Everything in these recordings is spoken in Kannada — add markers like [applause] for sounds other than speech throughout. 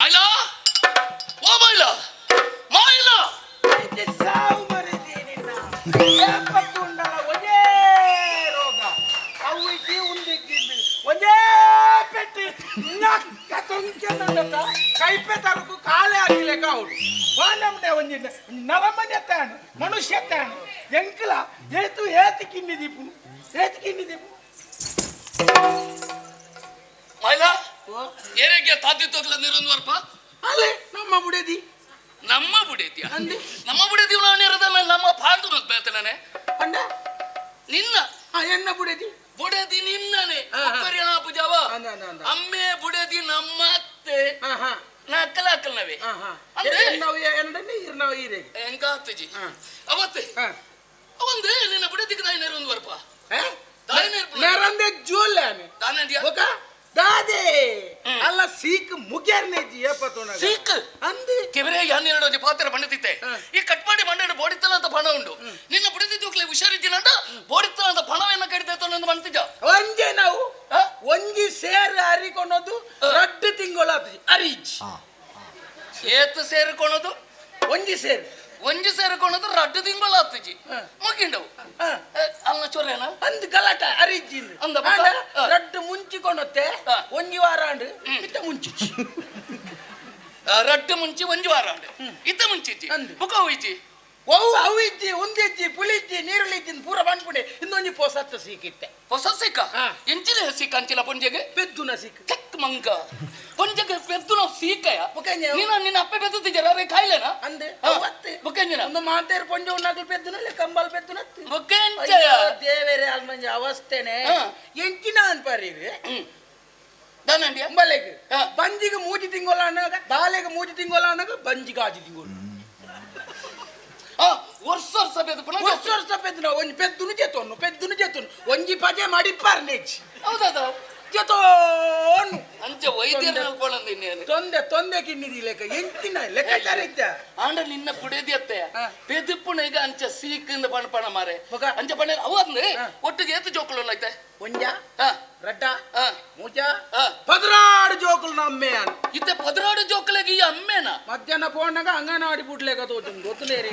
ಅಣ್ಣ ಓ, ಮೈಲ. ಮೈಲ. ಸಾವು ಮರಿದೇನಿಲ್ಲ ಉಂಡಲ್ಲ ಒಂದೇ ರೋಗ ಅವು ಇದ್ದಿ ಉಂದಿದ್ದಿದ್ದು ಒಂದೇ ಪೆಟ್ಟಿ ತುಂಬಿಕೊಂಡ ಕೈಪೆ ತರಕು ಕಾಲೇ ಆಗಿಲ್ಲ ಅವಳು ಬಾಲಮ್ಮನೆ ನರಮನೆ ತಾನು ಮನುಷ್ಯ ತಾನು ಎಂಕಲ ಏತು ಏತು ಕಿನ್ನಿದೀಪು ಏತು ಕಿನ್ನಿದೀಪು ಮೈಲಾ. ಏನಕ್ಕೆ ತಾತಿ ತೋಗ್ಲ ನಿರಂದ್ವರ್ಪ ಅಲ್ಲೇ ನಮ್ಮ ಬುಡೇದಿ. ನಮ್ಮ ಬುಡೆದಿ ಅಂದೆ. ನಮ್ಮ ಬುಡೇದಿ ಇರದಲ್ಲ ನಮ್ಮ ಪಾಂತು ಅಂತ ಬೇತನೆ ಅಂಡ ನಿನ್ನ? ಎನ್ನ ಬುಡೇದಿ? ಬುಡೇದಿ ನಿನ್ನನೆ. ಪರಿಣಾ ಪೂಜಾವ ಅಮ್ಮೆ ಬುಡೇದಿ ನಮ್ಮ ಅತ್ತೆ. ಹಾ ಅಕ್ಕಲ್ನವೆ ಅಂದ್ರೆ ನಾವು ಹಾ ಇರ್ ನಾವು ಇರೆ ಎಂಗ ಅತ್ತಜಿ ಅವತ್ತೆ ಅವಂದೆ ನಿನ್ನ ಬುಡೇದಿಗೆ ದಾಯಿನೇರು ಒಂದು ವರ್ಪ. ದಾಯಿನೇರು ನೆರಂದೆ ಜೋಲ್ ದಾನೆ ದಾನೆ ದಾದೆ! ಅಲ್ಲ ಸೀಕ್ ಮುಗಿಯರ್ನೇ ಜೀಯ ಪತೋಣ ಸೀಕ್? ಅಂದಿ? ಕೆಬರೆಗೆ ಹನ್ನೆರಡು ಪಾತ್ರ ಬಣ್ಣದಿತ್ತೆ ಈ ಕಟ್ ಮಾಡಿ ಮಂಡನೆ ಬೋಡಿತ್ತಲ ಅಂತ ಪಣ ಉಂಡು ನಿನ್ನ ಬುಡಿದಿ ತೂಕ್ಲೆ ಹುಷಾರಿದ್ದೀನ ಅಂತ ಬೋಡಿತ್ತಲ ಅಂತ ಪಣವನ್ನ ಕಡಿತೈತೋ ನಂದು ಮನ್ತಿದ್ದ ಒಂಜೆ ನಾವು ಒಂಜಿ ಸೇರ್ ಅರಿಕೊನೋದು ರಡ್ಡು ತಿಂಗಳ ಅರಿಜ್. ಸೇತು ಸೇರಿಕೊಳೋದು ಒಂಜಿ ಸೇರು. ಒಂಜಿ ಸೇರಿಕೊಳೋದು ರಡ್ಡು ತಿಂಗಳು ಹಾ. ಮುಗಿಂಡವು. ಅಲ್ಲ ಚೊರೇನ ಅಂದ್ ಗಲಾಟ ಅರಿಜಿ ಅಂದ. ರಡ್ಡು ಮುಂಚಿಕೊಂಡತ್ತೆ. ಒಂಜಿ ವಾರ ಅಂಡು ಇತ್ತ ಮುಂಚಿ ರಡ್ಡು ಮುಂಚಿ ಒಂಜಿ ವಾರ ಅಂಡು ಇತ್ತ ಮುಂಚಿಜ್ಜಿ ಅಂದು. ಬುಕ್ಕ ಹೋಯ್ಜಿ ಒವು ಅವು ಇಜ್ಜಿ ಒಂದಿಜ್ಜಿ ಪುಳಿಜ್ಜಿ ನೀರುಳಿಜ್ಜಿ ಪೂರ ಬಂದ್ಬಿಡಿ. ಇನ್ನೊಂದು ಪೊಸತ್ತು ಸಿಕ್ಕಿತ್ತೆ ಹೊಸ ಸಿಕ್ಕ ಹಾ. ಎಂಚಿನ ಸಿಕ್ಕ ಅಂಚಿಲ್ಲ ಪುಂಜೆಗೆ? ಪೆದ್ದುನ ಸಿಕ್ಕು ಚಕ್ ಮಂಗ. ಪುಂಜೆಗೆ ಪೆದ್ದುನ ಸೀಕಯ? ಬುಕ್ಕಂಜೆ ನೀನ ನಿನ್ನ ಅಪ್ಪ ಬೆದ್ದಿದ್ದೀರ ಅವ್ರಿಗೆ ಕಾಯಿಲೆನಾ? ಅಂದೆ. ಹಾ. ಅವತ್ತೆ ಬುಕ್ಕಂಜಿನ ಒಂದು ಮಾತೇರು ಪೊಂಜ ಉಣ್ಣಾಗಲು ಪೆದ್ದುನಲ್ಲಿ ಕಂಬಲ್ ಪೆದ್ದುನ ಬುಕ್ಕಂಜಯ ದೇವೇರೆ ಅಲ್ಮಂಜ ಅವಸ್ಥೆನೆ. ಹಾ. ಎಂಚಿನ ಅನ್ಪಾರಿ ದಾನಂಡಿಯ? ಹಾ. ಬಂಜಿಗೆ ಮೂಜಿ ತಿಂಗೋಲ ಅನ್ನೋಗ ಬಾಲೆಗೆ ಮೂಜಿ ತಿಂಗೋಲ ಅನ್ನೋಗ ಬಂಜಿಗೆ ಆಜಿ ತಿಂಗೋಲು ವರ್ಷ ವರ್ಷ ಬೆದ್ದು ವರ್ಷ ವರ್ಷ ಪೆದ್ದುನ ಒಂಜಿ ಪೆದ್ದುನು ಜೆತೊನ್ನು ಪೆದ್ದುನು ಜೆತೊನ್ನು ಒಂಜಿ ಪಜೆ ಮಾಡಿ ಪಾರ್ನೇಜ್ ಹೌದಾ ಜೊತೋನ್ ಅಂಚ ವೈದ್ಯರ ನಲ್ಕೊಳ್ಳಂದು ಇನ್ನೇನು? ತೊಂದೆ ತೊಂದೆ ಕಿನ್ನಿದಿ ಲೆಕ್ಕ. ಎಂತಿನ ಲೆಕ್ಕಾಚಾರ ಇದ್ದ ಆಂಡ ನಿನ್ನ ಪುಡೇದಿ ಅತ್ತೆ. ಹಾ. ಪೆದಿಪ್ಪುಣ ಈಗ ಅಂಚ ಸೀಕಿಂದ ಪಣ ಪಣ ಮಾರೆ? ಅಂಚ ಪಣ ಅವು ಅಂದ್ ಹಾ. ಒಟ್ಟಿಗೆ ಏತು ಜೋಕುಲು ಐತೆ ಒಂಜ? ಹಾ. ರಡ್ಡ? ಹಾ. ಮೂಜ? ಹಾ. ಪದರಾಡು ಜೋಕುಲು ನಮ್ಮೆ ಅನ್ ಇತ್ತೆ ಪದ್ರಾಡು ಜೋಕುಲಾಗಿ ಈ ಅಮ್ಮೇನ? ಮಧ್ಯಾಹ್ನ ಪೋಣಗ ಅಂಗನವಾಡಿ ಬುಡ್ಲೆಗ ತೋಜುಂಡು. ಗೊತ್ತಲೇರಿ?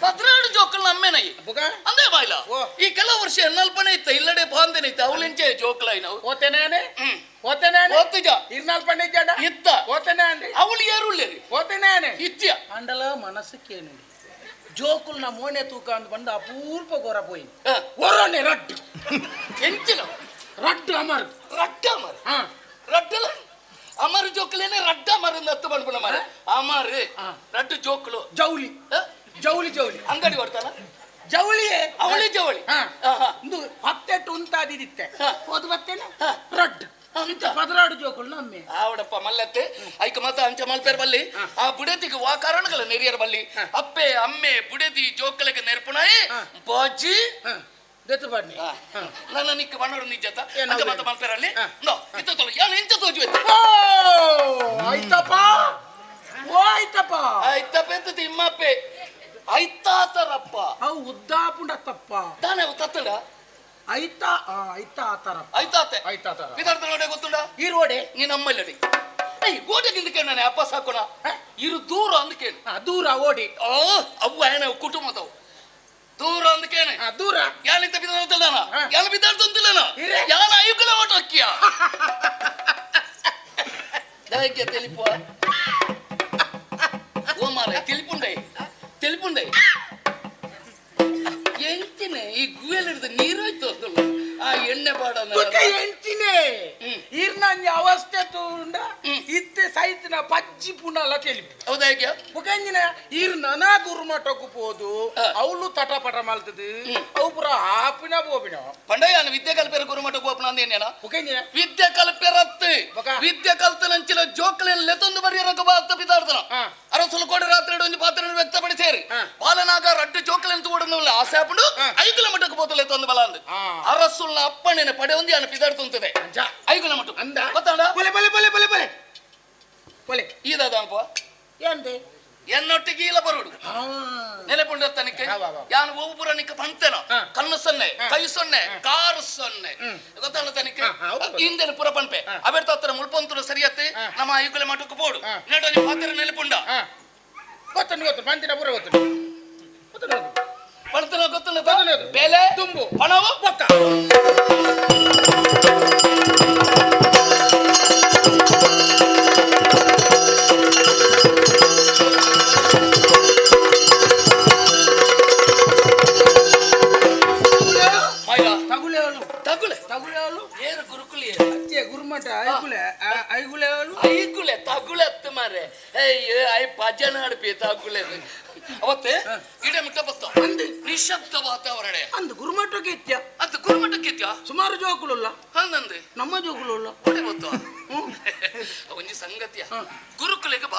ಪದ್ರಾಡು ಜೋಕುಲು ಅಮ್ಮೆನ ಈ? ಬುಗ ಅಂದೇ ಬಾಯ್ಲ. ಈ ಕೆಲವು ವರ್ಷ ಎನ್ನಲ್ಪನೆ ಇತ್ತ? ಇಲ್ಲಡೆ ಬಾಂಧನೆ ಇತ್ತ ಅವಲೆಂಚೆ ಜೋಕುಲ ನಾವು ಓತೆನೇನೆ ಹ್ಮ್ ಓತೆನೇನೆ ಓತಿಜ ಇರ್ನಾಲ್ ಪಂಡಿತ ಇತ್ತ ಓತೆನೆ ಅಂడి ಅವಳು ಏರುಳ್ಳೇರಿ ಓತೆನೇನೆ ಇತ್ಯ ಅಂಡಲ ಮನಸ್ಸುಕ್ಕೇನು ಜೋಕುಲ್ನ ಮೋನೆ ತೂಕ ಅಂತ ಬಂದು ಅಪೂರ್ವ ಗೊರ ಪೋಯಿ ಹಾ. ಒರನೆ ರಡ್ಡು ಎಂಚಿನ ರಡ್ಡು ಅಮರ್ ರಡ್ಡ ಮರ ಹಾ ರಡ್ಡಲ ಅಮರ ಜೋಕುಲೇನೆ ರಡ್ಡ ಮರ ಹತ್ತು ಬಂದ್ಬಿಡ ಮರ ಅಮರ ಹಾ. ರಡ್ಡು ಜೋಕುಲು ಜೌಳಿಯೇ ಅವಳಿ ಜವಳಿ. ಒಂದು ಹತ್ತೆಟ್ಟು ಉಂತಾದಿತ್ತೆ ಹಾ. ಹೋದ್ ಬತ್ತೇನೆ? ಇಂತ ಪದರಾಡು ಜೋಕುಲ್ ನಮ್ಮೆ ಆವಡಪ್ಪ ಮಲ್ಲತ್ತೆ. ಐಕ ಮತ ಅಂಚ ಮಲ್ಪೇರ್ ಬಲ್ಲಿ. ಆ ಬುಡತಿಗೆ ವಾ ಕಾರಣಗಳ ನೆರಿಯರ್ ಬಲ್ಲಿ. ಅಪ್ಪೆ ಅಮ್ಮೆ ಬುಡದಿ ಜೋಕಲೆಗೆ ನೆರಪುಣಾಯಿ. ಬಾಜಿ. ಹಾ. ದೆತ್ತು ಬನ್ನಿ ಹಾ. ನನ್ನ ನಿಕ್ಕ ಬಣ್ಣರು ನಿಜತ ಅಂಚ? ಮತ ಮಲ್ಪೇರಲ್ಲಿ ಅಲ್ಲಿ. ನೋ ಇತ್ತ ತೊಲ ಯಾನು ಎಂಚ ತೋಜು ಓ! ಆಯ್ತಪ್ಪ. ಓ ಆಯ್ತಪ್ಪ. ಆಯ್ತಪ್ಪ ಎಂತ ತಿಮ್ಮಪ್ಪೆ ಆಯ್ತಾತರಪ್ಪ ಅವು ಉದ್ದಾಪುಂಡ ತಪ್ಪ ತಾನೇ ತತ್ತಡ? ಐತಾ ಆ, ಆತಾರಪ್ಪ ಐತಾತೆ. ಆತಾರ ವಿಧಾರ್ಥ ನೋಡಿ ಗೊತ್ತುಂಡ? ಈ ರೋಡೆ? ನೀನ್ ಅಮ್ಮಲ್ಲಡಿ ಐ ಕೇಳ ನಾನು ಅಪ್ಪ ಸಾಕೋಣ ಇರು ದೂರ ಅಂದ್ಕೇನು ಆ, ದೂರ ಓಡಿ. ಓ ಅವ್ವ ಏನ ಕುಟುಂಬದವು. ದೂರ ಅಂದ್ಕೇನೆ ಆ, ದೂರ? ಯಾನಿಂದ ಬಿದ್ದಾಡ್ತದಾನ ಹಾ. ಯಾನ ಬಿದ್ದಾಡ್ತಂತಿಲ್ಲನ ಇರೆ. ಯಾನ ಅಯುಕಲ ಓಟ ಅಕ್ಕಿಯ ದಯಕ್ಕೆ [laughs] ತಿಳಿಪುವ ಓ ಮಾರ ತಿಳಿಪುಂಡೆ ತಿಳಿಪುಂಡೆ ಎಂತಿನೆ ಈ ಗುವೆಲ್ ಹಿಡಿದು ನೀರು ಹೋಯ್ತು ಅದಲ್ಲ ಆ ಎಣ್ಣೆ ಬಾಡ ಬುಕ್ಕ ಎಂಚಿನೆ ಹ್ಮ್. ಇರ್ನಂಜ ಅವಸ್ಥೆ ತೂಂಡ ಇತ್ತೆ ಸೈತಿನ ಪಜ್ಜಿ ಪುನಲ ಕೇಳಿ ಹೌದಾ ಹೇಗೆ? ಬುಕಂಜಿನ ಇರ್ ನನ ಗುರುಮಠಕ್ಕೂ ಪೋದು. ಅವಳು ತಟಪಟ ಮಲ್ತದು. ಅವು ಪುರ ಹಾಪಿನ ಬೋಬಿನ. ಪಂಡಯ್ಯ ವಿದ್ಯೆ ಕಲ್ಪೇರ ಗುರುಮಠ ಗೋಪನ ಅಂದೇನೇನ ಬುಕಂಜಿನ ವಿದ್ಯೆ ಕಲ್ಪೇರ? ವಿದ್ಯೆ ಕಲ್ತನಂಚಿನ ಜೋಕ್ಲೆನ್ ಲೆತೊಂದು ಬರಿಯರಕ ಬಾತ ಬಿದಾಡ್ತನ. ಅರಸಲು ಕೋಡಿ ರಾತ್ರಿ ಒಂದು ಪಾತ್ರ ವ್ಯಕ್ತಪಡಿಸೇರಿ. ಪಾಲನಾಗ ಬಾಲನಾಗ ರಡ್ಡು ಜೋಕ್ಲೆನ್ ತೂಡನಲ್ಲ ಆಸೆ ನೋಡು ಐದು ಕಿಲೋಮೀಟರ್ ಬೋತಲೆ ತಂದು ಬಲ ಅಂದು ಅರಸುಲ್ನ ಅಪ್ಪಣೆನ ಪಡೆಯೊಂದಿ ಅನ್ನ ಪಿದಾಡ್ತಂತದೆ ಐದು ಕಿಲೋಮೀಟರ್ ಅಂದ ಗೊತ್ತಾಡ ಬಲೆ ಬಲೆ ಬಲೆ ಬಲೆ ಬಲೆ ಬಲೆ ಈದಾದಪ್ಪ ಎಂದೆ ಎನ್ನೊಟ್ಟಿಗೆ ಇಲ್ಲ ಬರೋಡು ನೆಲೆಪುಂಡ ತನಿಖೆ ಯಾನು ಒಬ್ಬರ ನಿಕ್ಕ ಪಂತೇನ ಕಣ್ಣು ಸೊನ್ನೆ ಕೈ ಸೊನ್ನೆ ಕಾರು ಸೊನ್ನೆ ಗೊತ್ತಾಳ ತನಿಖೆ ಹಿಂದೆ ಪುರ ಪಂಪೆ ಅವೆರ್ ತತ್ತರ ಮುಳ್ಪಂತರು ಸರಿಯತ್ತೆ ನಮ್ಮ ಐಗುಲೆ ಮಠಕ್ಕೆ ಬೋಡು ನೆಡ ನಿಮ್ಮ ಹತ್ತಿರ ನೆಲೆಪುಂಡ ಗೊತ್ತನ್ನು ಗೊತ್ತು ಪಂತಿನ ಪುರ ಗೊತ್ತು ಗೊತ್ತು ಗೊತ್ತಿಲ್ಲ ಗೊತ್ತಿಲ್ಲ. ಬೆಲೆ ತುಂಬು. ಹಣವು ಬೊಕ್ಕ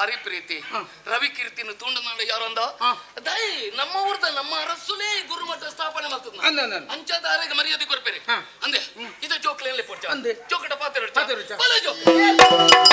ಗುರುಕುಲೆಗೆ ಭಾರಿ ಪ್ರೀತಿ ಹ. ರವಿ ಕೀರ್ತಿನ ತುಂಡ ನಾಡು ಯಾರೊಂದ ಹ. ದೈ ನಮ್ಮ ಊರ್ದ ನಮ್ಮ ಅರಸುಲೇ ಗುರುಮಠ ಸ್ಥಾಪನೆ ಮಾಡ್ತದ ಅಂದ ಅಂದ ಅಂದ. ಅಂಚದಾರಿಗೆ ಮರ್ಯಾದೆ ಕೊರ್ಬೇರಿ ಹ. ಅಂದೆ ಇದು ಜೋಕ್ಲೆಯಲ್ಲಿ ಪೋಡ್ಚ ಅಂದೆ. ಜೋಕಟ ಪಾತ್ರ ಪಾತ್ರೆ ಇಡ್ಚ.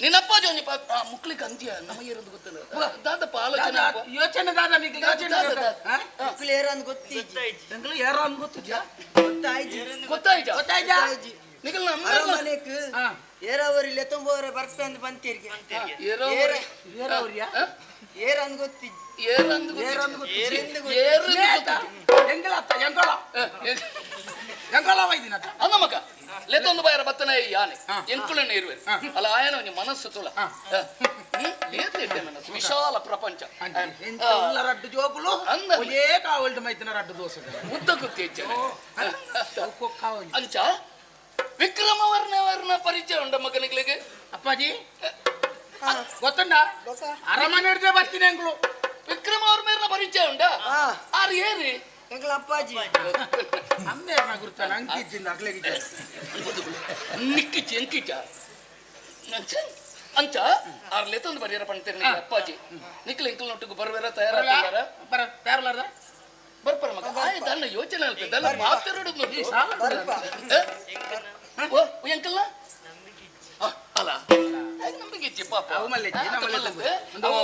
ನಿನ್ನಪ್ಪಾಜಿ ಒಂಜಿ ಮುಕ್ಲಿಕ್ ಆ, ಮುಕ್ಲಿಕ್ಕೆ ಅಂತ್ಯ ನಮಗೆ ಇರೋದು ಗೊತ್ತಿಲ್ಲ. ದಾದಪ್ಪ ಆಲೋಚನೆ. ಯೋಚನೆ ದಾದ ನಿಕ್ಲಿ ಯೋಚನೆ ದಾದ. ಹಾ? ಯಾರು ಗೊತ್ತಿಜ್ಜಿ ಎಂಕ್ಲು ಯಾರೋ ಅಂದ್ ಗೊತ್ತಿದ್ಯಾ? ಗೊತ್ತಾಯ್ಜಿ ಗೊತ್ತಾಯ್ತಾ? ಗೊತ್ತಾಯ್ತಾ? ನಿಗಲ್ ನಮ್ಮ ಅರಮನೆಕ್ ಹಾ ಏರವರಿಲ್ಲ ತುಂಬವರೆ ಬರ್ಪೆ ಅಂತ ಏರಾವರಿ ಏರೋ ಏರ ಏರ್ ಅಂದ್ ಗೊತ್ತಿ ಏರಂದು ಏರೋ ಅಂದ್ ಗೊತ್ತಿದ್ಯಾ ಏರಿಂದ ಏರು ಎಂಗಳ ಅತ್ತ ಎಂಗಳ ಎಂಗಳ ವೈದಿನತ್ತ ಅನ್ನ ಮಗ. ಲೆತ್ತೊಂದು ಬಾಯರ ಬತ್ತನ యాని ఎంకుల ಎಂಕುಳನ್ನ అలా ఆయన నీ మనస్సు ಉಲ್ಲ ರಡ್ಡು ಜೋಕುಲು ಅಂದ. ಒಲೇ ಕಾವಲ್ದು ಮೈತಿನ ರಡ್ಡು ದೋಸೆ ಉದ್ದ ಕುತ್ತಿ ಹೆಚ್ಚನೆ ಕಾವಲಿ ಅಂಚ ವಿಕ್ರಮವರ್ಣ ವರ್ಣ ಪರಿಚಯ ಉಂಡ ಮಗನಿಗಳಿಗೆ ಅಪ್ಪಾಜಿ ಗೊತ್ತುಂಡ ಗೊತ್ತ ಅರಮನೆ ಹಿಡ್ದೆ ಬರ್ತೀನಿ ಎಂಗ್ಳು ವಿಕ್ರಮ ಅವ್ರ ಮೇಲಿನ ಪರಿಚಯ ಉಂಡ ಹಾ ಆರು ಏರಿ ಎಂಗ್ಲ ಅಪ್ಪಾಜಿ ಅಂದೇ ಗುರುತಾನ ಅಗ್ಲಗಿದ್ದ ನಿಕ್ಕಿ ಎಂಕಿಚ್ಚ ಅಂಚ ಅಂಚ ಆರ್ ಲೆತ್ತೊಂದು ಬರಿಯರ ನೀ ಅಪ್ಪಾಜಿ ನಿಕ್ಲ ಇಂಕಲ್ ನೊಟ್ಟಿಗೆ ಬರ್ಬೇರ ತಯಾರಾಗ್ತಾರ ಬರ ತಯಾರಲಾರ್ದ ಬರ್ಪರ ಮಗ ಆಯ್ತು ಅನ್ನ ಯೋಚನೆ ಅಲ್ಪ ಇದೆಲ್ಲ ಮಾತಾಡೋದು ನೋಡಿ ಸಾಲ ಬರ್ಪ ಓ ಎಂಕಲ್ಲ ಅಲ್ಲ ಅವು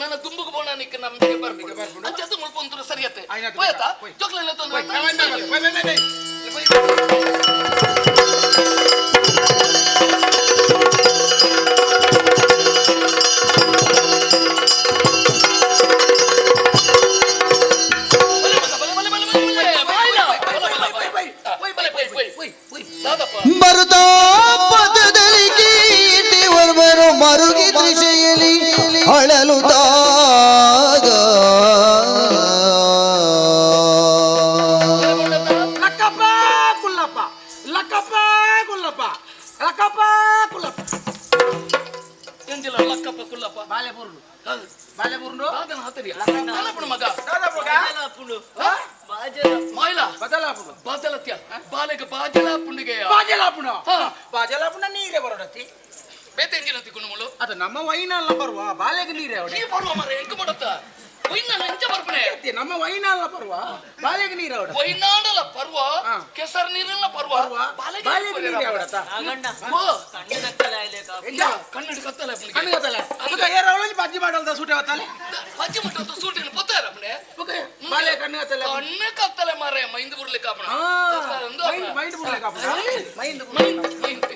ನನ್ನ ದುಂಬುಗೆ ಬೋಣ ನಿಕ್ಕ ನಮ್ಗೆ ಬರ್ಬೇಕು ಅಂಚದ್ದು ಮುಳ್ಪೊಂತರು ಸರಿಯತ್ತೆ ಆಯ್ನಾತು, ಹೋಯ್ತಾ ಹೋಯ್. ಚೊಕ್ಲೆಲ್ಲ ತಂದು ಹೋಯ್, ಆಯ್ತಾ? Bye, bye, bye, bye, bye, bye. ಬಲೆ ಮಗ, ಬಲೆ, ಬಲೆ, ಬಲೆ, ಬಲೆ, ಬಲೆ. ಬಾಯ್ಲ. ಬಲೆ, ಬಲೆ, ಬಲೆ, ಬಲೆ. ಆ, ಬಲೆ, ಬಲೆ, ಬಲೆ, ಬಲೆ. ದಾದಪ್ಪ ಮರುತಾ ಪದದಲ್ಲಿ ಬಾಲೆಗೆ ಬಾಜಲ ಪುಂಡಿಗೆಯ ಬಾಜಲಾಪುಣ ಹಾ. ಬಾಜಲಾಪುಣ ನೀರೇ ಬರೋಡತಿ ಬೇತೆ ಎಂಜಿನತಿ ಕುಣುಮುಲು ಅದು ನಮ್ಮ ವೈನಲ್ಲ ಬರುವ ಬಾಲೆಗೆ ನೀರೇ ಅವಡೆ ಈ ಬರುವ ಮರ ಎಂಕ ಮಾಡತ್ತ ಒಯ್ನ ನಂಚ ಬರ್ಪಣೆ ನಮ್ಮ ವೈನಲ್ಲ ಬರುವ ಬಾಲೆಗೆ ನೀರೇ ಅವಡ ಒಯ್ನಾಡಲ ಪರ್ವ ಹಾ. ಕೆಸರ್ ನೀರಿನ ಪರ್ವ ಬರುವ ಬಾಲೆಗೆ ಬಾಲೆಗೆ ನೀರೇ ಅವಡತ ಓ ಕನ್ನಡ ಕತ್ತಲ ಪುಂಡಿಗೆ ಕಣ್ಣು ಗೊತ್ತಲ್ಲ ಅದಕ್ಕೆ ಏರ ಅವಳಿ ಬಜ್ಜಿ ಮಾಡಲ್ದ ಸೂಟೆ ಹೊತ್ತಲ್ಲ ಪಚ್ಚಿ ಮುಟ್ಟ ಸೂಟಿನ ಪತ್ತಾರ ಪುಣೆ ಬಾಲೆ ಕಣ್ಣು ಗೊತ್ತಲ್ಲ ಕಣ್ಣು ಕತ್ತಲೆ ಮಾರೆ ಮೈಂದು ಬುರ್ಲಿ ಕಾಪಣ ಮೈಂಡ್ ಮೈಂಡ್ ಬಿಡ್ಲೆ ಕಾಪ ಮೈಂಡ್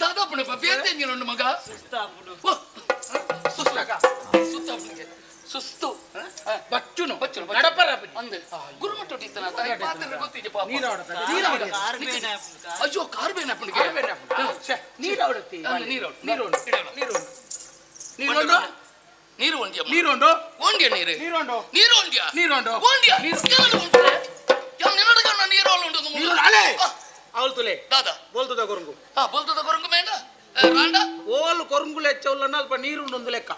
ದಾದಾ ಪುಣೆ ಬೇತೆ ಎಂಜಿನ ಮಗ ಓ, ಸುಸ್ತಾಕ ಸುತ್ತ ಪುಣಿಗೆ ಸುಸ್ತು ಬಚ್ಚುನು ಬಚ್ಚುನು, ಬಚ್ಚುನು. ನಡಪರ ಬಜ್ಜಿ ಅಂದೆ ಗುರುಮಟ್ಟ ಹೊಟ್ಟಿತ್ತನ ತಾಯಿ ಪಾತ್ರ ಗೊತ್ತಿದೆ ಪಾಪ ನೀರು ಅವಡತ ನೀರು ಅವಡತ ಅಯ್ಯೋ ಕಾರ್ಬೇನ ಪುಣಿಗೆ ಕಾರ್ಬೇನ ನೀರು ಅವಡತಿ ಅಲ್ಲ, ನೀರು ಅವಡು. ನೀರು ಉಂಟು ಇಡೋಣ. ನೀರು ನೀರೊಂದು ನೀರು. ಉಂಡು ನೀರುಂಡು? ಒಂದ್ಯ ನೀರು ನೀರುಂಡು ನೀರು. ಒಂದ್ಯ ನೀರುಂಡು ಒಂದ್ಯ ನೀರು ಉಂಡು ನೀರು ಅಲ್ಲ ಉಂಟು ನೀರು ಅಲೆ ಅವಳು ತುಲೆ. ದಾದಾ. ಬೋಲ್ತದ ಕೊರಂಗು. ಹಾ ಬೋಲ್ತದ ಕೊರಂಗು ಮೇಂಡ ರಾಂಡ? ಓಲ್ ಕೊರಂಗುಲು ಹೆಚ್ಚವಲ್ಲ ಅಲ್ಪ ನೀರು ಒಂದು ಲೆಕ್ಕ.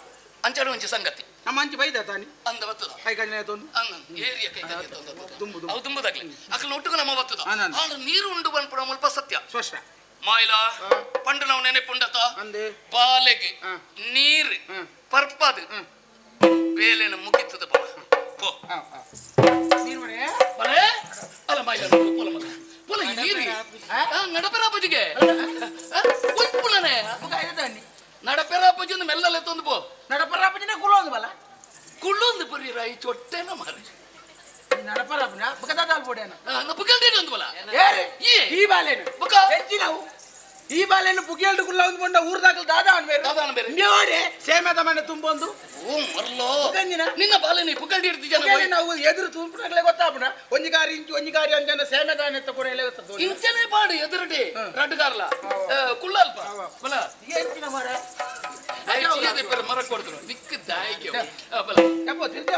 ಅಂಚಡು ಒಂಚಿ ಸಂಗತಿ. ನಮ್ಮ ಅಂಚಿ ಬೈದ ತಾನಿ? ಅಂದ ಬತ್ತದ? ಕೈ ಕಣ್ಣೆ ತೊಂದು ಏರಿಯ ಕೈ ಕೈ ತಂದ ದುಂಬು ದುಂಬು. ಅವು ತುಂಬದಾಗ್ಲಿ ಅಕಲ್ ಒಟ್ಟಿಗೆ ನಮ್ಮ ಬತ್ತದ. ಆ, ನೀರು ಉಂಡು ಬಂದ್ಪಡ ಮುಲ್ಪ ಸತ್ಯ. ಸ್ಪಷ್ಟ. ಮಾಯಿಲ ಪಂಡು ನಾವು ನೆನೆಪುಂಡತ ಅಂದೆ ಬಾಲೆಗೆ ಆ. ನೀರು ಹ್ಮ್. ಪರ್ಪದು ಹ್ಮ್. ಬೇಲೆನ ಮುಗಿತದ ಪವ ಪೋ ಆ, ಆ. ನೀರು ಮನೆ ಬರೇ ಅಲ್ಲ ಮಾಯಿಲ ಪೋಲ ಮಗ ಪೋಲ ಈ ನೀರು ನಡಪೆರ ಬಜಿಗೆ ಪುಲನೆ ಮಗ ಐದಾನಿ ನಡಪೆರ ಬಜಿಂದ ಮೆಲ್ಲಲೆ ತಂದು ಪೋ ನಡಪರಾಪಜಿನ ಕುಲೋದು ಬಲ ಕುಳ್ಳೊಂದು ಬರೀ ರಾಯಿ ಚೊಟ್ಟೆನ ಮಾರಿ ನಡಪರಾಪನ ಬುಕ ದಾದಾಲ್ ಬೋಡೇನ ಪುಗಲ್ದೇನೆ ಒಂದು ಬಲ ಏರಿ ಈ ಈ ಬಾಲೇನು ಬುಕ ಹೆಚ್ಚಿ ನಾವು ಈ ಬಾಲೇನು ಪುಗಿಯಲ್ಡು ಕುಲ್ಲ ಒಂದು ಬಂಡ ಊರ್ದಾಗಲ್ ದಾದ ಅವನ್ ಬೇರೆ ದಾದ ಅವ್ನ್ ಬೇರೆ. ನೋಡಿ ಸೇಮೆದ ಮನೆ ತುಂಬೊಂದು ಓ ಮರ್ಲೋ ಪುಗಂಜಿನ ನಿನ್ನ ಬಾಲೆ ನೀ ಪುಗಲ್ಡಿ ಇರ್ತಿಜನ ಪುಗಂಜಿ ನಾವು ಎದುರು ತುಂಬಿನಾಗಲೇ ಗೊತ್ತಾಪನ ಒಂಜಿಗಾರಿ ಇಂಚು ಒಂಜಿಗಾರಿ ಅಂಜನ ಸೇಮೆದಾನ ಎತ್ತ ಕೂಡ ಎಲ್ಲ ಗೊತ್ತದು ಇಂಚನೆ ಪಾಡು ಎದುರುಡಿ ರಡ್ಡುಗಾರ್ಲ ಕುಳ್ಳ ಅಲ್ಪ ಬಲ ಹೆಚ್ಚಿನ ಮರ ಐಚಿಯದೆ ಪರ ಮರ ಕೊಡ್ತರು ನಿಕ್ಕ ದಾಯಿಗೆ ಬಲ ಯಪ್ಪ ತಿರ್ತಿ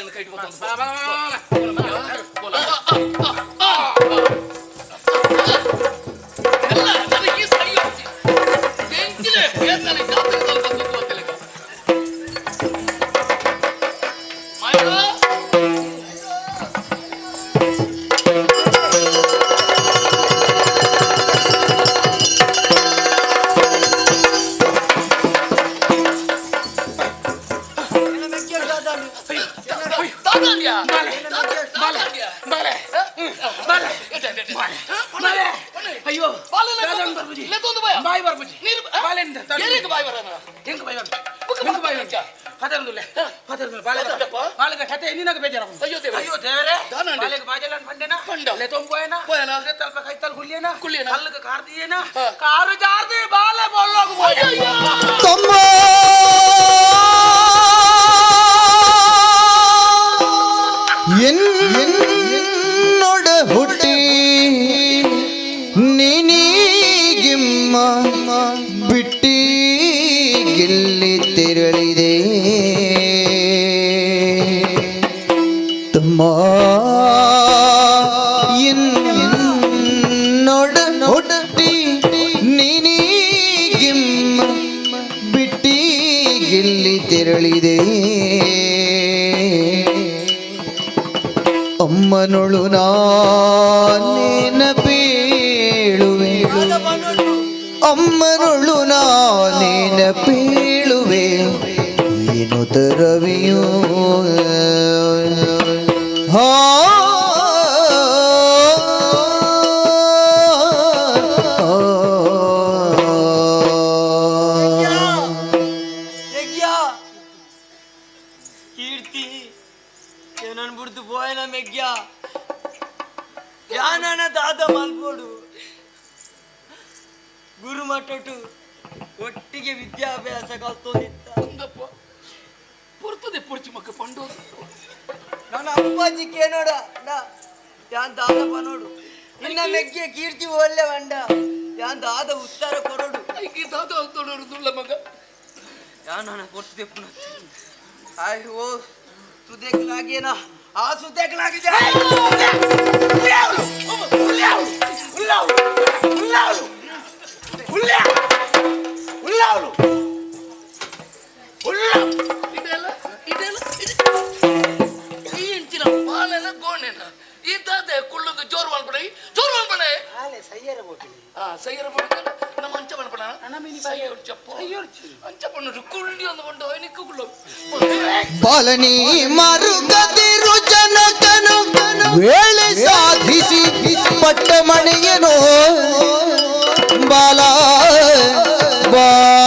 ಹಾ. ಬಾಲೆನ ಬಿಟ್ಟಿ ಗಿಲ್ಲಿ ತೆರಳಿದೆ. ತುಂಬ ನೋಡ ನೋಡಟಿ ನೀನಿಗಿಮ್ಮ ಬಿಟ್ಟಿ ಗಿಲ್ಲಿ ತೆರಳಿದೆ. ಅಮ್ಮನೊಳು ನಾನು ಏನನ್ ನನ್ ಬಿಡ್ದು ಬೋಯನ ಮೆಗ್ಯ ಯಾನ ದಾದ ಮಲ್ಪೋಡು ಗುರು ಮಟ್ಟೊಟ್ಟು ಒಟ್ಟಿಗೆ ವಿದ್ಯಾಭ್ಯಾಸ ಕಲ್ತೋದಿತ್ತ. ಪುರ್ತದೆ ಪುರ್ಚಿ ಮಕ್ಕ ಪಂಡು. ನನ್ನ ಅಪ್ಪಾಜಿ ಕೇನೋಡ ಯಾನ್ ದಾದಪ್ಪ ನೋಡು. ನಿನ್ನ ಮೆಗ್ಗೆ ಕೀರ್ತಿ ಒಳ್ಳೆ ವಂಡ. ಯಾನ್ ದಾದ ಉತ್ತರ ಕೊರೋಡು. ದಾದ ಉತ್ತೋಡು ದುಳ್ಳ ಮಗ. ಯಾನ್ ನನ್ನ ಪುರ್ತದೆ ಪುನಃ ಆಯ್ ಓ ಸುದೇಕಲಾಗೇನ ಆ ಸುದೇಕಲಾಗಿದೆ ತಾತೆ ಕುಳ್ಳದು ಜೋರು ಮಾಡ್ಬಿಡ ಜೋರು ಮಾಡ್ಬಿಡ ಆ ಸೈಯರ ಬಿಡ ನಮ್ಮ ಅಂಚ ಮಾಡ್ಬಿಡ ಸೈಯರ್ ಚಪ್ಪ ಅಂಚ ಪಣ್ಣು ಕುಳ್ಳಿ ಒಂದು ಕೊಂಡು ನಿಕ್ಕು ಕುಳ್ಳು ಬಾಲನಿ ಮರುಗದಿರು ಜನಕನು ವೇಳೆ ಸಾಧಿಸಿ ಪಟ್ಟ ಮಣಿಗೆನೋ ಬಾಲ ಬಾಲ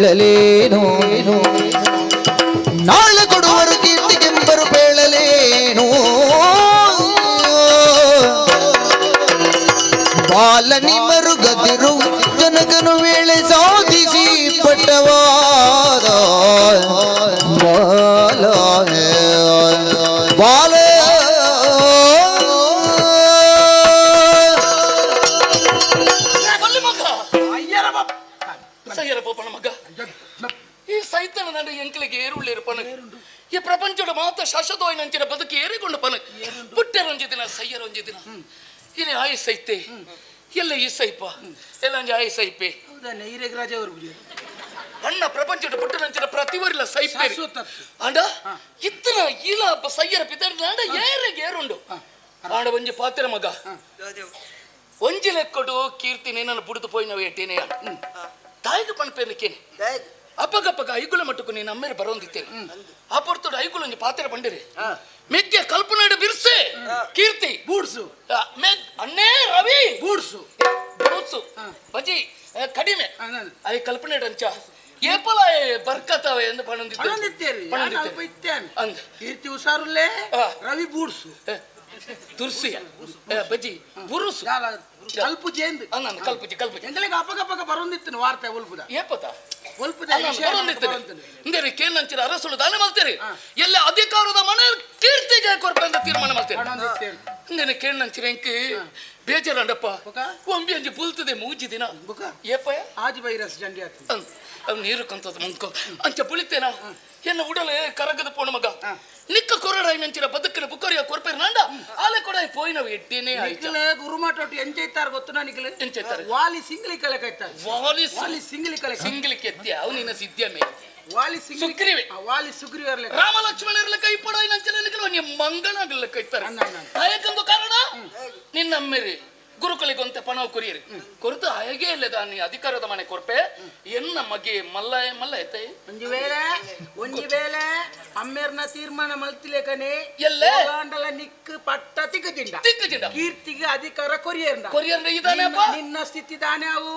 వెళ్ళలేను ಐತೆ ಎಲ್ಲ ಈ ಸೈಪ ಎಲ್ಲ ಒಂಜಿ ಆಯಸ್ ಐಪೆ ಹೌದಾ ನೈರೇಗ್ ರಾಜ ಅವರು ಬಿಡಿ. ಅಣ್ಣ ಪ್ರಪಂಚದ ಪುಟ್ಟರಂಚಿನ ಪ್ರತಿವರಿಲ ಸೈಪೆ ಶಾಶ್ವತ. ಅಂಡ ಇತ್ತನ ಇಲ್ಲ ಸೈಯರ ಪಿತರ ನಾಡ ಏರೆಗೆ ಏರುಂಡು ಆಂಡ ಒಂಜಿ ಪಾತ್ರ ಮಗ. ಒಂಜಿ ಲೆಕ್ಕಡು ಕೀರ್ತಿ ನಿನ್ನನ್ನು ಬುಡಿದು ಪೋಯಿನವು ಏಟೇನೆ ತಾಯಿಗೆ ಪಣಪೇನಕ್ಕೇನೆ ಅಪ್ಪಗಪ್ಪಗ ಐಗುಲ ಮಟ್ಟಕ್ಕೂ ನೀನು ಅಮ್ಮೇರೆ ಬರೋಂದಿತ್ತೇನೆ ಆ ಪೊರ್ತೋಡು ಐಗುಲ ಒಂಜಿ ಪಾತ್ರೆ ಬಂಡಿರಿ. ಮೆಗ್ಗೆ ಕಲ್ಪನಾಡು ಬಿರ್ಸೆ. ಕೀರ್ತಿ. ಬೂಡ್ಸು ಮೆಗ್ ಅಣ್ಣೇ ರವಿ. ಬೂಡ್ಸು ಬೂಡ್ಸು ಬಜಿ ಕಡಿಮೆ. ನಾನು. ಕಲ್ಪನೆ ಅಂಚ ಏಪಲ ಬರ್ಕತಾವೆ ಎಂದು ಪಣಂದಿತ್ತೇರಿ ಅಂದ. ಕೀರ್ತಿ ಹುಷಾರುಲ್ಲೇ ಆ. ರವಿ ಬೂಡ್ಸು ತುರ್ಸಿ ಏ, ಬಜ್ಜಿ ಬುರುಸು ಜಾಲ ಕಲ್ಪು ಜೇಂದು ಕಲ್ಪುಜಿ ಕಲ್ಪುಜಿ ಕಲ್ಪಜಿ. ಎಂಗಳಿಗೆ ಅಪಗಪಗ ಬರೋಂದಿತ್ತು ವಾರ್ತೆ ಒಲ್ಪುದ? ಏಪತ ಒಲ್ಪುದ ಬರೋಂದಿತ್ತೇನೆ. ಬರೋಂದಿತ್ತು. ಇಂದರೆ ಕೇನಂಚಿನ ಅರಸಳು ದಾನ ಮಾಡ್ತೀರಿ? ಎಲ್ಲ ಅಧಿಕಾರದ ಮನೆ ಕೀರ್ತಿಗೆ ಕೊರ್ಪಂದ ತೀರ್ಮಾನ ಮಾಡ್ತೀರಿ? ಪಣಂದಿತ್ತೇರಿ ಇಂದನೆ ಕೇನಂಚಿನ ಎಂಕ್ ಬೇಜಾರಂಡಪ್ಪ ಬೊಕ? ಒಂಬಿ ಅಂಜಿ ಬುಲ್ತದೆ ಮೂಜಿ ದಿನ? ಏಪಯ ಆಜಿ ವೈರಸ್ ಜಂಡಿ ನೀರು ಕಂತದ ಮುಂಕ. ಅಂಚ ಬುಳಿತೇನ? ಎನ್ನ ಉಡಲೆ ಕರಗದ ಪೋಣ ಮಗ. ನಿಕ್ಕ ಕೊರಡಾಯಿ ನಂಚಿರ ಬದುಕಿನ ಬುಕ್ಕರಿಯ ಕೊರ್ಪೇರ್ ನಾಂಡ ಆಲೆ ಕೊಡ ಪೋಯಿನವು ಎಡ್ಡೇನೆ ಆಯ್ತು ನಿಖಿಲ್ ಗುರುಮಠ ಗೊತ್ತು ನನಗೆ? ವಾಲಿ ಸಿಂಗ್ಲಿ ಕಲೆ ಕೈತಾರ ವಾಲಿ ವಾಲಿ ಸಿಂಗ್ಲಿ ಕಲೆ ಸಿಂಗ್ಲಿ ಕೆತ್ತಿ ಅವನಿನ ಸಿದ್ಧ ಮೇಲೆ. ವಾಲಿ ಸಿಂಗ್ಲಿ ಸುಗ್ರೀವೆ. ವಾಲಿ ಸುಗ್ರೀವರ್ಲೆ ರಾಮ ಇರ್ಲಿ ಕೈ ಪಡೋ ನಂಚಲ ನಿಖಿಲ್ ನೀ ಮಂಗನಾಗಲ್ಲ ಕೈತಾರೆ ಅಣ್ಣ, ಕಾರಣ? ನಿನ್ನ ನಿನ್ನಮ್ಮೆರಿ. ಗುರುಕುಲಿಗೊಂತೆ ಪಣ ಕುರಿಯರಿ. ಕೊರತು ಹಾಗೆ ಇಲ್ಲದ ನೀ ಅಧಿಕಾರದ ಮನೆ ಕೊರ್ಪೆ. ಎನ್ನ ಮಗೆ ಮಲ್ಲ ಮಲ್ಲ ಐತೆ ಒಂಜಿ ವೇಳೆ ಒಂಜಿ ವೇಳೆ ಅಮ್ಮೇರ್ನ ತೀರ್ಮಾನ ಮಲ್ತಿಲೆ ಕನೆ ಎಲ್ಲ? ಹೋಗಾಂಡಲ ನಿಕ್ ಪಟ್ಟ ತಿಕ್ಕದಿಂಡ ತಿಕ್ಕಜಿಂಡ ಕೀರ್ತಿಗೆ ಅಧಿಕಾರ ಕೊರಿಯರ್ ಕೊರಿಯರ್ ಇದಾನೆ ನಿನ್ನ- ಸ್ಥಿತಿ ತಾನೇ ಅವು.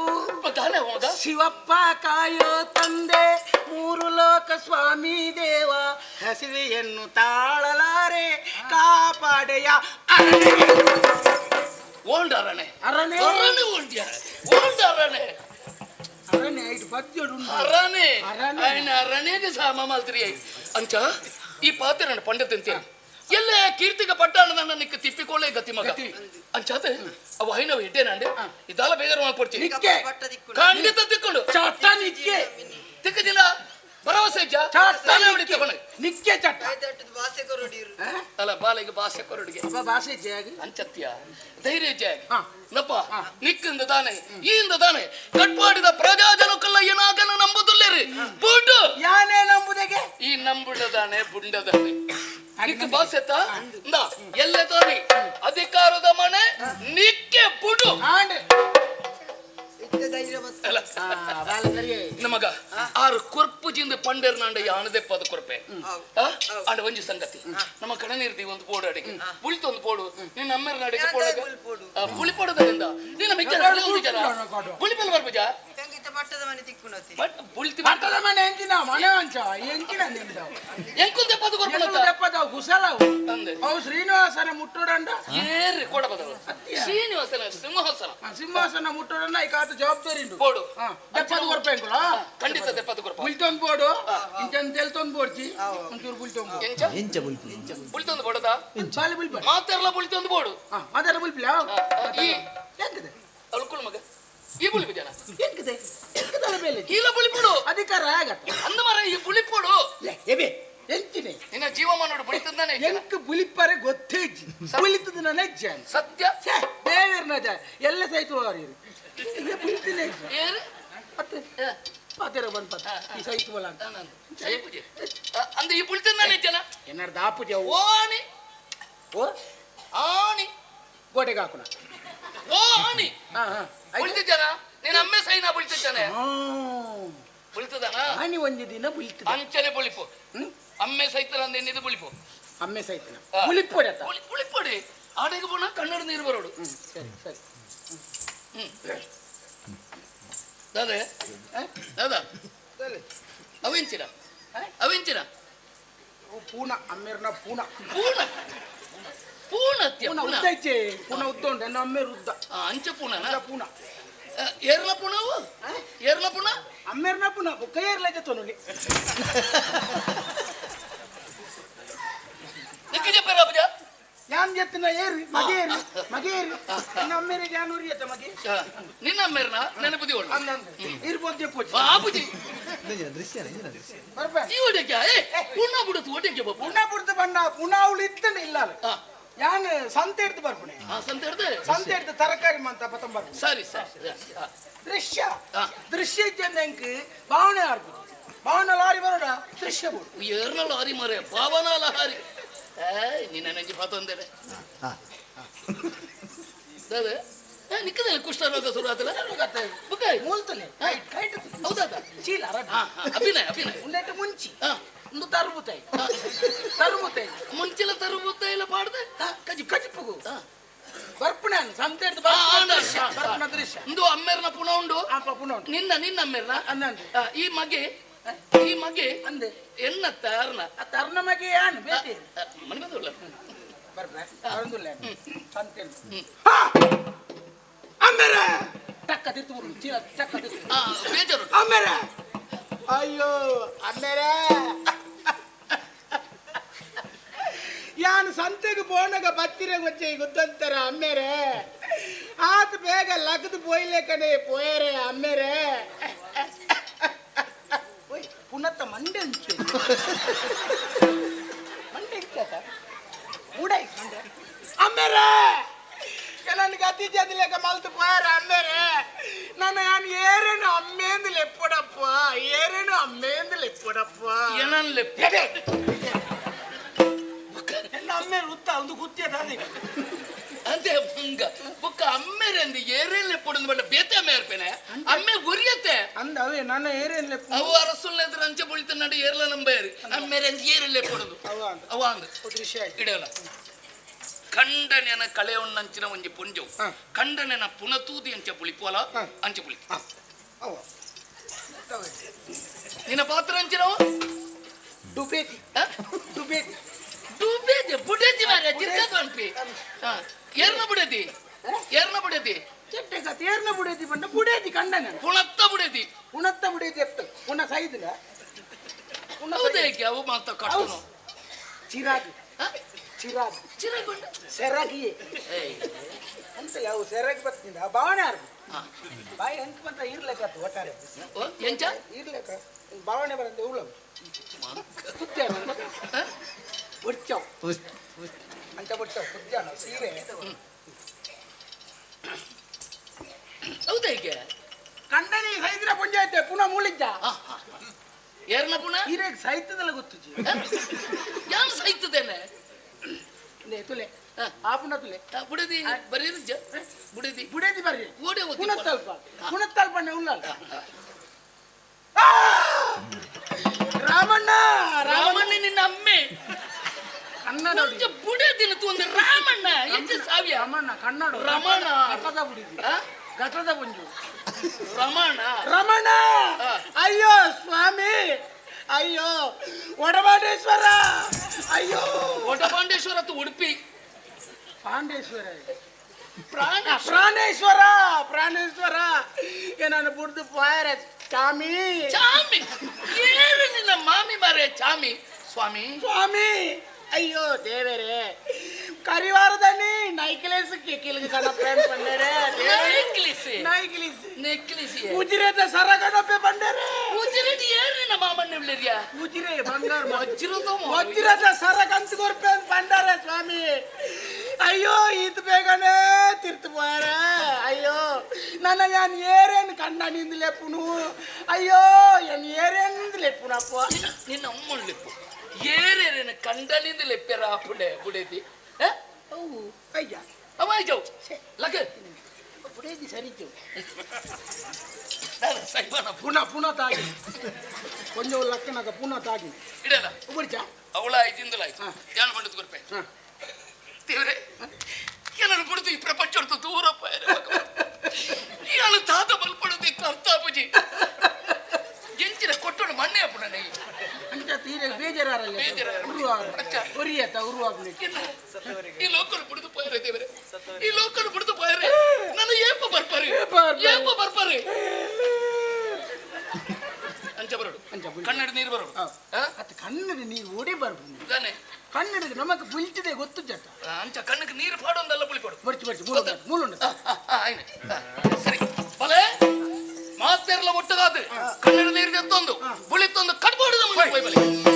ತಾನೇ ಹೋದ? ಶಿವಪ್ಪ ಕಾಯೋ ತಂದೆ ಮೂರು ಲೋಕ ಸ್ವಾಮಿ ದೇವ. ಹಸಿವೆಯನ್ನು ತಾಳಲಾರೆ ಕಾಪಾಡೆಯ ಅರಣ್ಯ. ಓಲ್ಡ್ ಅರಣೆ ಅರಣೆ ಅರಣೆ ಓಲ್ಡ್ ಓಲ್ಡ್ ಅರಣೆ ಅರಣೆ ಐಟ್ ಬಜ್ಜೋಡು ಅರಣೆ ಅರಣೆ ಅರಣೆಗೆ ಸಾಮ ಮಾಲ್ತ್ರಿ ಅಂತ ಈ ಪಾತ್ರ ಪಂಡಿತ ಅಂತೇಳಿ ಎಲ್ಲೇ ಕೀರ್ತಿಗ ಪಟ್ಟಾಣದನ್ನ ನಿಕ್ಕ ತಿಪ್ಪಿಕೊಳ್ಳೆ ಗತಿ ಮಗ. ಅಂಚಾತೆ ಅವ ಹೈನವ್ ಇಟ್ಟೇನಂಡೆ ಇದೆಲ್ಲ ಬೇಜಾರು ಮಾಡ್ಕೊಡ್ತೀನಿ ಖಂಡಿತ ತಿಕ್ಕೊಂಡು ತಿಕ್ಕದಿಲ್ಲ. ಭರವಸೆ ಚಟ್ಟ ತಾನೇ ನಿಕ್ಕೆ ಬಣ ನಿಕ್ಕೆ ಚಟ್ಟ? ಅಲ್ಲ ಬಾಲೆಗೆ ಭಾಷೆ ಕೊರಡಿಗೆ ಅಬ್ಬ ಭಾಷೆ ಜಾಗಿ ಅಂಚತ್ಯ. ಧೈರ್ಯ ಜಾಗಿ ಹಾ. ನಪ್ಪ. ನಿಕ್ಕಿಂದ ದಾನೆ. ಈಯಿಂದ ತಾನೆ ಕಟ್ಪಾಡಿದ ಪ್ರಜಾಜನಕ್ಕಲ್ಲ ಏನಾಗನ ನಂಬುದಿಲ್ಲೇರಿ ಬುಡ್ಡು ಯಾನೇ ನಂಬುದೆಗೆ? ಈ ನಂಬುಡದಾನೆ ಬುಂಡದಾನೆ ನಿಕ್ಕ ಬಾಸೆತ ಎಲ್ಲ ಎಲ್ಲೆ ತಾನೆ ಅಧಿಕಾರದ ಮನೆ. ನಿಕ್ಕೆ ಬುಡು ಆಂಡ್ ನಮಗ ಆರು ಕೊರ್ಪುಜಿಂದ ಪಂಡೇರ್ ನಾಂಡ ಯಾನದೆಪ್ಪದ ಕೊರಪೆ. ಆ? ಆಂಡ ಒಂಜಿ ಸಂಗತಿ. ನಮ್ಮ ಕಣ ನಿರ್ದಿ ಒಂದು ಬೋರ್ಡ್ ಅಡಿಗೆ. ಬುಳಿತ ಒಂದು ಬೋಡು ನಿನ್ನ ಅಮ್ಮೆರ ನಾಡಿಗೆ ಎಂತ ಬೋರ್ಡ್ ಬುಳ್ಪೋಡು? ಪುಳಿ ಪಡೋದ್ರಿಂದ ನಿನ್ನ ಮಿಕ್ಕ ಬುಳಿ ಪೆಲ್ ಬರ್ಬಜ ಮಟ್ಟದ ಮನೆ ತಿಕ್ಕುನತಿ ಬಟ್ ಬುಳಿತಿ ಪಟ್ಟದ ಮನೆ ಎಂಚಿನ ಮನೆ ಅಂಚ ಎಂಚಿನ ನಿಮ್ದು? ಎಂಕುಲ್ ದೆಪ್ಪದ ಕೊರಪೆ ಎಂಟು ದೆಪ್ಪದವು ಕುಸಲವು ಅಂದೆ ಅವು ಶ್ರೀನಿವಾಸನ ಮುಟ್ಟೋಡಂಡ? ಏರಿ ಕೊಡಬದವ ಶ್ರೀನಿವಾಸನ ಸಿಂಹಾಸನ. ಆ, ಸಿಂಹಾಸನ ಮುಟ್ಟೋಡಂಡ ಈ ಕಾತ ಜವಾಬ್ದಾರಿ ಉಂಟು. ಬೋಡು. ಹಾ, ಕೊರ್ಪೆ ಖಂಡಿತ ದೆಪ್ಪದ ಕೊರಪ ಬುಲ್ತೊಂದು ಬೋಡು. ಇಂಚನ್ ತೆಲ್ತೊಂದು ಬೋಡ್ಚಿ ಒಂಚೂರು ಬುಲ್ತೊಂದು ಎಂಚ? ಬೋಡದ? ಬಾಲಿ ಬುಲ್ಪ ಮಾತೆರ್ಲ ಬೋಡು. ಈ ಮಗ. ಬೇಲೆ ಆಗತ್ತೆ. ಅಂದ ಮರ ಈ ಬುಳಿಪುಡು ಲೇ, ಎಬೆ ಎಂಚಿನೆ ನಿನ್ನ ಜೀವಮಾನೋಡು ಬುಳಿತಂದಾನೆ. ಎಂಕ್ ಬುಲಿಪ್ಪರೆ ಗೊತ್ತೇ ಇಜ್ಜಿ ಬುಲಿತದ ನನ್ನ ಸತ್ಯ? ಛೇ ದೇವಿರ್ನ ಎಲ್ಲ ಬುಲಿತಿನೇ ಇಜ್ಜ ಏರು ಮತ್ತೆ? ಬಂದ್ ಪತ್ತ ಈ ಬಲ ಅಂತ. ನಾನು ಜೈ ಪೂಜೆ. ಅಂದ ಈ ಓಣಿ. ಓ? ಆಣಿ. ಹಾಕೋಣ. ಓ ಆಣಿ. ಹಾ ಹಾ. ನಿನ್ನ ಅಮ್ಮೆ ಸೈನ ಬುಳಿತಾನೆ ಹಾ ಬುಳಿತದನ ಹಾನಿ ಒಂಜಿ ದಿನ ಬುಲಿತದ ಅಂಚನೆ ಬುಳಿಪು ಹ್ಮ್ ಅಮ್ಮೆ ಸೈತನ ಅಂದ ಎನ್ನಿದು ಬುಳಿಪು ಅಮ್ಮೆ ಸೈತನ ಹಾ. ಬುಲಿಪ್ಪೊಡೆ ಅತ್ತ ಬುಳಿ ಬುಳಿಪೊಡಿ ಆಡೆಗೆ ಬೋಣ ಕನ್ನಡ ನೀರು ಬರೋಡು ಹ್ಮ್ ಸರಿ ಸರಿ ದಾದೆ ದಾದ ಅವಿಂಚಿನ ಅವಿಂಚಿನ ಅವು ಪೂನ ಅಮ್ಮೆರ್ನ ಪೂನ ಪೂರ್ಣ ಪೂರ್ಣತ್ಯ ಪೂನ ಪುಣ ಉದ್ದ ಇಚ್ಚೆ ಪೂನ ಉದ್ದ ಉಂಟು ನನ್ನ ಅಮ್ಮೆರ್ ಉದ್ದ ಅಂಚ ಪುಣನ ಉದ್ದ ಪೂನ ಏರ್ಲ ಪುಣವು ಏರ್ಲ ಪುಣ ಅಮ್ಮೆರ್ನ ಪೂನ ಕೈಯರ್ಲ ಜೊತೆ ನಿಕ್ಕ ಜಪ್ಪರ ಅಬ್ಬಜ ಯಾನ್ ಜತ್ತಿನ ಏರಿ ಮಗೆ ಏರಿ ಮಗೆ ಏರಿ ನನ್ನ ಅಮ್ಮೆರಿಗೆ ಯಾನ್ ಉರಿಯತ್ತ ಮಗೆ ನಿನ್ನ ಅಮ್ಮೇರ್ನ ನೆನಪುದಿ ಒಳ್ಳೆ ಅಂದಂದು ಇರ್ಬೋದು ಜಪ್ಪು ಬಾಬುಜಿ ದೃಶ್ಯ ಬರ್ಬೇಡ ಈ ಒಡೆಗೆ ಏ ಪುಣ್ಣ ಬಿಡುತ್ತು ಒಡೆಗೆ ಬಾಬು ಪುಣ ಬಿಡ್ತು ಬಣ್ಣ ಪುಣ ಅವಳು ಇತ್ತನ ಇಲ್ಲ ಅಲ್ಲ. ಹಾ ಯಾನ್ ಸಂತೆ ಇಡ್ತು ಬರ್ಪಣೆ ಆ ಸಂತ ಹಿಡ್ದೆ ಸಂತೆ ಇಡ್ತು ತರಕಾರಿ ಮಂತ ಪತಂ ಬರ್ಪಣೆ ಸರಿ ಸರಿ ಹಾ. ದೃಶ್ಯ ಹಾ. ದೃಶ್ಯ ಇದ್ದಂದ ಎಂಕ್ ಭಾವನೆ ಆಡ್ಬೋದು ಭಾವನೆ ಲಾರಿ ಬರೋಡ ದೃಶ್ಯ ಬೋಡು ಏರ್ನ ಲಾರಿ ಮರೆ ಪಾವನ ಲಾರಿ ಏ ನಿನ್ನ ನೆಂಜಿ ಪಾತಂದೇನೆ ದಾದೆ ಏ ನಿಕ್ಕದಲ್ಲ ಕುಷ್ಠರೋಗ ಶುರು ಆತಲ್ಲ ಬುಕ್ಕ ಮೂಲ್ತಲೆ ಹಾ. ಕೈಟ್ ಹೌದಾ ಚೀಲ ರಡ್ಡ ಹಾ ಹಾ, ಅಭಿನಯ ಅಭಿನಯ ಉಂಡೆಟ್ಟು ಮುಂಚಿ ಹಾ ಒಂದು ತರ್ಬುತಾಯಿ ಮುಂಚಿನ ತರ್ಬುತಾಯಿ ಮುಂಚೆಲ್ಲ ತರುಬುತ್ತ ಇಲ್ಲ ಮಾಡ್ದೆ ಕಜಿ ಕಜಿಪ್ಪಗು ಬರ್ಪಣೆ ಅನ್ನು ಸಂತೆ ಇಡ್ತು ಹಾ, ಬರ್ಪಣ. ದೃಶ್ಯ. ಇಂದು ಅಮ್ಮೇರ್ನ ಪುಣ ಉಂಡು? ಪುನಃ ಉಂಟು. ನಿನ್ನ ನಿನ್ನ ಅಮ್ಮೇರ್ನ? ಆ, ಈ ಮಗೆ ಈ ಮಗೆ ಅಂದೆ. ಎನ್ನ ತರ್ನ? ಆ ತರ್ನ ಮಗೆ ಯಾನ್? ಬೇತಿ ಮನೆ ಬಂದಲ್ಲ ಬರ್ಪಣೆ ಅರಂದುಲ್ಲ ಸಂತೆ. ಅಮ್ಮೆರ! ಟಕ್ಕ ತಿರ್ತು ಆ ಬೇಜರು. ಅಮ್ಮೆರ! ಅಯ್ಯೋ ಅಮ್ಮೆರ ಯಾನ್ ಸಂತೆಗೆ ಬೋನಗ ಬತ್ತಿರ ಗೊಚ್ಚೆ ಗೊತ್ತಂತಾರ ಅಮ್ಮೆರೆ ಆತ ಬೇಗ ಲಗದು ಪೋಯ್ಲೆ ಕಣೆ ಪೋಯರೆ ಅಮ್ಮೆರೆ ಓಯ್ ಪುನತ್ತ ಮಂಡೆ ಉಂಚು ಮಂಡೆ ಇಕ್ಕತ ಉಡಾಯ್ ಮಂಡೆ ಅಮ್ಮೆರೆ ನನಗೆ ಅತಿ ಜದಿಲೆಗ ಮಲ್ತು ಪೋಯರ ಅಮ್ಮೆರೆ ನಾನು ನಾನು ಏರೇನು ಅಮ್ಮೇಂದು ಲೆಪ್ಪಡಪ್ಪ ಏರೇನು ಅಮ್ಮೇಂದು ಲೆಪ್ಪಡಪ್ಪ ಏನನ್ಲೆ ಎಲ್ಲ ಅಮ್ಮೆ ಉತ್ತ ಒಂದು ಗುತ್ತಿಯದ ಅಂತೆ ಮುಂಗ ಬುಕ್ಕ ಅಮ್ಮೇರೆಂದು ಏರೆಲ್ಲ ಪೊಡದು ಬಟ್ಟ ಬೇತೆ ಅಮ್ಮೆ ಇರ್ಪೇನೆ ಅಮ್ಮೆ ಗುರಿಯತ್ತೆ ಅಂದ ಅವೇ ನನ್ನ ಏರೇನು ಲೆಪ್ಪ ಅವು ಅರಸುಲ್ಲ ಎದುರು ಅಂಚೆ ಬುಳಿತ ನಡು ಏರ್ಲ ನಂಬೇರಿ ಅಮ್ಮೇರೆಂದು ಏರೆಲ್ಲ ಪೊಡದು ಅವ ಅಂತ ಅವ ಅಂದ ದೃಶ್ಯ ಆಯ್ತು ಇಡೋಣ ಕಂಡನೆನ ಕಳೆಯೊಣ್ಣಂಚಿನ ಒಂಜಿ ಪುಂಜವು ಹ. ಕಂಡನೆನ ಪುನತೂದಿ ಅಂಚೆ ಪುಳಿಪೋಲ ಹ. ಅಂಚೆ ಪುಳಿ ಅವ ನಿನ್ನ ಪಾತ್ರ ಅಂಚಿನವು ಡುಬೇತಿ ಹ? ಡುಬೇತಿ ಡುಬೇದಿ ಬುಡೇತಿ ಮಾರ್ರೆ ತಿರ್ಗದು ಅನ್ಪಿ ಹ. ಏರ್ನ ಬುಡೇತಿ ಏರ್ನ ಬುಡೇತಿ ಚೆಟ್ಟೆ ಕತೆ ಏರ್ನ ಬುಡೇತಿ ಬಂಡ ಬುಡೇತಿ ಕಂಡ ನಾನು ಪುಣತ್ತ ಬುಡೇತಿ ಉಣತ್ತ ಬುಡೇತಿ ಎತ್ತು ಪುನಃ ಸೈದಿಲ್ಲ ಪುನಃ ಹೌದೇಕೆ ಅವು ಮಾತ ಕಟ್ಟನು ಚಿರಾಗಿ ಚಿರಾಗಿ ಚಿರಗೊಂಡ ಸೆರಗಿ. ಅಂತ ಯಾವ ಸೆರಗಿ ಬರ್ತಿದ್ದ? ಆರ್ದು ಬಾಯಿ ಎಂತ ಬಂತ ಇರ್ಲೆಕ್ಕ ಅದು ಒಟ್ಟಾರೆ. ಓ, ಎಂಚ? ಇರ್ಲೆಕ್ಕ ಬಾವಣೆ ಬರಂತೆ ಉಳ್ಳವು ಕುತ್ಯಾನ ಹ? ಬುಡ್ಚವ್ ಅಂತ ಬುಡ್ಚವ್ ಕುತ್ಯಾನ ಸೀರೆ. ಹೌದೇಕೆ ಕಂಡನಿ ಸೈದ್ರ ಪಂಚಾಯತ್ ಪುನಃ ಮೂಳಿದ್ದ ಹ, ಪುನಃ ಏರ್ನ ಪುಣ ಹೀರೆ ಸಾಹಿತ್ಯದಲ್ಲ ಗೊತ್ತು ಜಿ ಯಾನ್ ಸಹಿತದೇನೆ? ನೇ ತುಲೆ. ಹಾ. ಆ, ಬುಡದಿ ಬರೀ ಬುಡದಿ. ಬುಡೇದಿ ಬರ್ರಿ ಓಡಿ ಹೋಗಿ ಪುನತ್ತಲ್ಪ ಪುನತ್ತಲ್ಪ ಉಳ್ಳಲ್ಲ ರಾಮಣ್ಣ ರಾಮಣ್ಣ ರಾಮಣ್ಣ. ನಿನ್ನ ಅಮ್ಮೆ. ಕನ್ನಡ ನಮ್ಗೆ ಬುಡದಿನ ಒಂದು ರಾಮಣ್ಣ. ಎಷ್ಟು ಸಾವಿಯ? ರಾಮಣ್ಣ ಕನ್ನಡ ರಮಣ. ಘಟದ ಬುಡಿದಿ? ಘಟದ ಬುಂಜು ರಮಣ ರಮಣ ಅಯ್ಯೋ ಸ್ವಾಮಿ! ಅಯ್ಯೋ ಒಡಮಾಡೇಶ್ವರ ಅಯ್ಯೋ ಒಟಪಾಂಡೇಶ್ವರ ಅಥವಾ ಉಡುಪಿ ಪಾಂಡೇಶ್ವರ ಪ್ರಾಣ ಪ್ರಾಣೇಶ್ವರ ಪ್ರಾಣೇಶ್ವರ ಏನನ್ನು ಬುಡ್ದು ಪಾಯರ ಸ್ವಾಮಿ ಚಾಮಿ ಏನು ನಿನ್ನ ಮಾಮಿ ಮಾರೆ ಚಾಮಿ ಸ್ವಾಮಿ ಸ್ವಾಮಿ ಅಯ್ಯೋ ದೇವರೇ ಕರಿವಾರದಲ್ಲಿ ನೈಕ್ಲೇಸ್ ಕಿಲಿಗೆ ಕಣ ಫ್ರೆಂಡ್ ಬಂದರೆ ನೆಕ್ಲಿಸಿ ನೈಕ್ಲೇಸ್ ನೆಕ್ಲಿಸಿ ಉಜಿರೆದ ಸರಗಡಪ್ಪೆ ಬಂದರೆ ಉಜಿರಡಿ ಏನು ನಿನ್ನ ಮಾಮಣ್ಣ ಉಳ್ಳಿರ್ಯಾ ಉಜಿರೆ ಬಂಗಾರ ವಜ್ರದ ವಜ್ರದ ಸರ ಕಂತು ಕೊರ್ಪೆ ಬಂಡಾರೆ ಸ್ವಾಮಿ ಅಯ್ಯೋ ಈತ ಬೇಗನೆ ತಿರ್ತು పోయాರ ಅಯ್ಯೋ ನನ್ನ ಯಾನ್ ಏರೇನು ಕಂಡ ನಿಂದು ಲೆಪ್ಪುನು ಅಯ್ಯೋ ಏನ್ ಏರೇನು ಲೆಪ್ಪುನಪ್ಪ ನಿನ್ನ ಅಮ್ಮನ್ ಲೆಪ್ಪು ಏರೇರೇನ ಕಂಡನಿಂದ ಲೆಪ್ಪೆರ ಪುಡೆ ಬುಡೇದಿ ಅವು ಅಯ್ಯ ಅಮ್ಮ ಜಾವ್ ಲಗ ಪುಡೇದಿ ಸರಿತು ನಾನು ಸೈಬಾನ ಪುನಃ ಪುನಃ ತಾಗಿ ಕೊಂಚ ಲಕ್ಕನಾಗ ಪುನಃ ತಾಗಿ ಇಡಲ್ಲ ಉಬರ್ಚ ಅವಳ ಐದಿಂದಲ ಆಯ್ತು ಹಾ. ಧ್ಯಾನ ಮಾಡಿದ್ ಕೊರ್ಪೆ ಹಾ. ದೇವ್ರೆ ಏನನ್ನು ಬಿಡುದು ಈ ಪ್ರಪಂಚ ಹೊರತು ದೂರ ಪಾಯರೆ ಇಯಾಳು ತಾತ ಬಲ್ಪಡೋದು ಕರ್ತಾಪುಜಿ ಎಂಚಿನ ಕೊಟ್ಟು ಅಪ್ಪಣ ನೈ ಅಂತ ತೀರೆ ಬೇಜಾರಲ್ಲ ಬೇಜಾರಾರಲ್ಲ. ಉರುವಾಗ ಅಚ್ಚ. ಉರಿಯತ್ತ ಉರುವಾಗ್ಲಿಕ್ಕೆ ಏನು? ಈ ಲೋಕಲ್ ಬಿಡುದು ಪಾಯರೆ ದೇವರೇ. ಈ ಲೋಕಲ್ ಬಿಡುದು ಪಾಯರೆ. ನನ್ನ ಏಪ ಬರ್ಪಾರಿ. ಏಪ ಬರ್ಪಾರಿ. ಅಂಚ ಬರೋಡು. ಕನ್ನಡ ನೀರು ಬರೋಡು? ಅತ್ತ ಕನ್ನಡ ನೀರು ಓಡಿ ಬರ್ಬೋದು ಇದಾನೆ ಕನ್ನಡಕ್ಕೆ ನಮಕ್ ಬುಲ್ತಿದೆ ಗೊತ್ತು ಜಟ. ಅಂಚ ಕಣ್ಣಕ್ಕೆ ನೀರು ಪಾಡೊಂದಲ್ಲ ಪುಳಿಕೊಡು ಬರ್ಚಿ ಬರ್ಚಿ ಮೂಲ ಮೂಲ ಸರಿ. ಬಲೆ. ಮಾತೆರ್ಲ ಒಟ್ಟದಾದ್ರೆ ಕನ್ನಡ ನೀರು ಎತ್ತೊಂದು ಬುಳಿತೊಂದು ಕಟ್ಬಾರ್ದು ನಮ್ಮ ಬಲೆ.